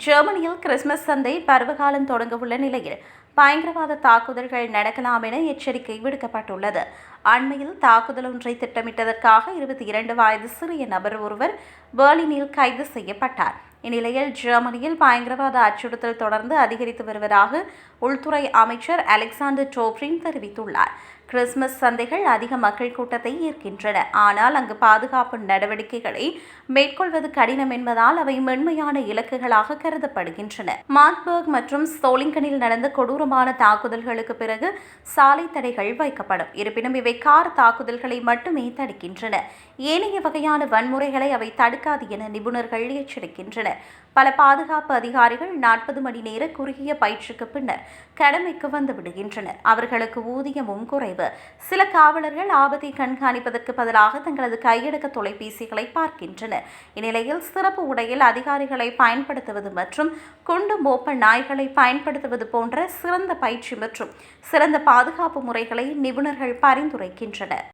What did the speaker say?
ஜெர்மனியில் கிறிஸ்துமஸ் சந்தை பருவகாலம் தொடங்கவுள்ள நிலையில் பயங்கரவாத தாக்குதல்கள் நடக்கலாம் என எச்சரிக்கை விடுக்கப்பட்டுள்ளது. அண்மையில் தாக்குதல் ஒன்றை திட்டமிட்டதற்காக இருபத்தி இரண்டு வயது சிறிய நபர் ஒருவர் பெர்லினில் கைது செய்யப்பட்டார். இந்நிலையில் ஜெர்மனியில் பயங்கரவாத அச்சுறுத்தல் தொடர்ந்து அதிகரித்து வருவதாக உள்துறை அமைச்சர் அலெக்சாண்டர் டோப்ரின் தெரிவித்துள்ளார். கிறிஸ்துமஸ் சந்தைகள் அதிக மக்கள் கூட்டத்தை ஈர்க்கின்றன. ஆனால் அங்கு பாதுகாப்பு நடவடிக்கைகளை மேற்கொள்வது கடினம் என்பதால் அவை மென்மையான இலக்குகளாக கருதப்படுகின்றன. மார்க்பர்க் மற்றும் ஸ்தோலிங்கனில் நடந்த கொடூரமான தாக்குதல்களுக்கு பிறகு சாலை தடைகள் வைக்கப்படும். இருப்பினும் இவை கார் தாக்குதல்களை மட்டுமே தடுக்கின்றன. ஏனைய வகையான வன்முறைகளை அவை தடுக்காது என நிபுணர்கள் எச்சரிக்கின்றனர் பல பாதுகாப்பு அதிகாரிகள் நாற்பது மணி நேர குறுகிய பயிற்சிக்கு பின்னர் கடமைக்கு வந்து விடுகின்றனர். அவர்களுக்கு ஊதியமும் குறை குறைவு சில காவலர்கள் ஆபத்தை கண்காணிப்பதற்கு பதிலாக தங்களது கையடக்க தொலைபேசிகளை பார்க்கின்றனர். இந்நிலையில் சிறப்பு உடையில் அதிகாரிகளை பயன்படுத்துவது மற்றும் குண்டு மோப்ப நாய்களை பயன்படுத்துவது போன்ற சிறந்த பயிற்சி மற்றும் சிறந்த பாதுகாப்பு முறைகளை நிபுணர்கள் பரிந்துரைக்கின்றனர்.